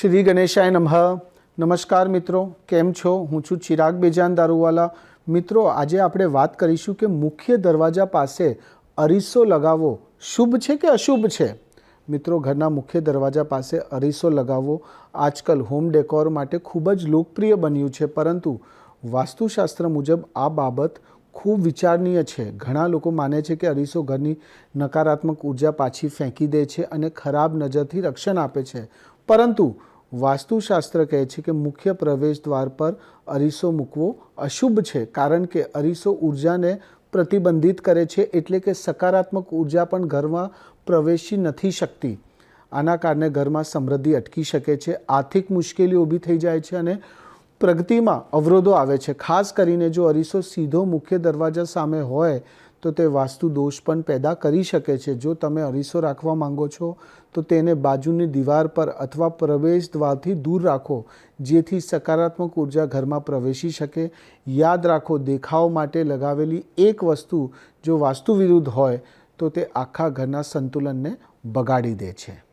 શ્રી ગણેશાય નમઃ. નમસ્કાર મિત્રો, કેમ છો? હું છું ચિરાગ બેજાન દારૂવાલા. મિત્રો, આજે આપણે વાત કરીશું કે મુખ્ય દરવાજા પાસે અરીસો લગાવવો શુભ છે કે અશુભ છે? મિત્રો, ઘરના મુખ્ય દરવાજા પાસે અરીસો લગાવવો આજકાલ હોમ ડેકોર માટે ખૂબ જ લોકપ્રિય બન્યું છે, પરંતુ વાસ્તુશાસ્ત્ર મુજબ આ બાબત ખૂબ વિચારનીય છે. ઘણા લોકો માને છે કે અરીસો ઘરની નકારાત્મક ઊર્જા પાછી ફેંકી દે છે અને ખરાબ નજરથી રક્ષણ આપે છે. પરંતુ વાસ્તુશાસ્ત્ર કહે છે કે મુખ્ય પ્રવેશ દ્વાર પર અરીસો મૂકવો અશુભ છે, કારણ કે અરીસો ઉર્જાને પ્રતિબંધિત કરે છે એટલે કે સકારાત્મક ઊર્જા પણ ઘરમાં પ્રવેશી નથી શકતી. આના કારણે ઘરમાં સમૃદ્ધિ અટકી શકે છે, આર્થિક મુશ્કેલીઓ ઊભી થઈ જાય છે અને પ્રગતિમાં અવરોધો આવે છે. ખાસ કરીને જો અરીસો સીધો મુખ્ય દરવાજા સામે હોય તો તે વાસ્તુ દોષ પણ પેદા કરી શકે છે. જો તમે અરીસો રાખવા માંગો છો, તો તેને બાજુની દીવાર પર અથવા પ્રવેશ દ્વારથી દૂર રાખો, જેથી સકારાત્મક ઊર્જા ઘરમાં પ્રવેશી શકે. યાદ રાખો, દેખાવ માટે લગાવેલી એક વસ્તુ જો વાસ્તુ વિરુદ્ધ હોય, તો તે આખા ઘરના સંતુલનને બગાડી દે છે.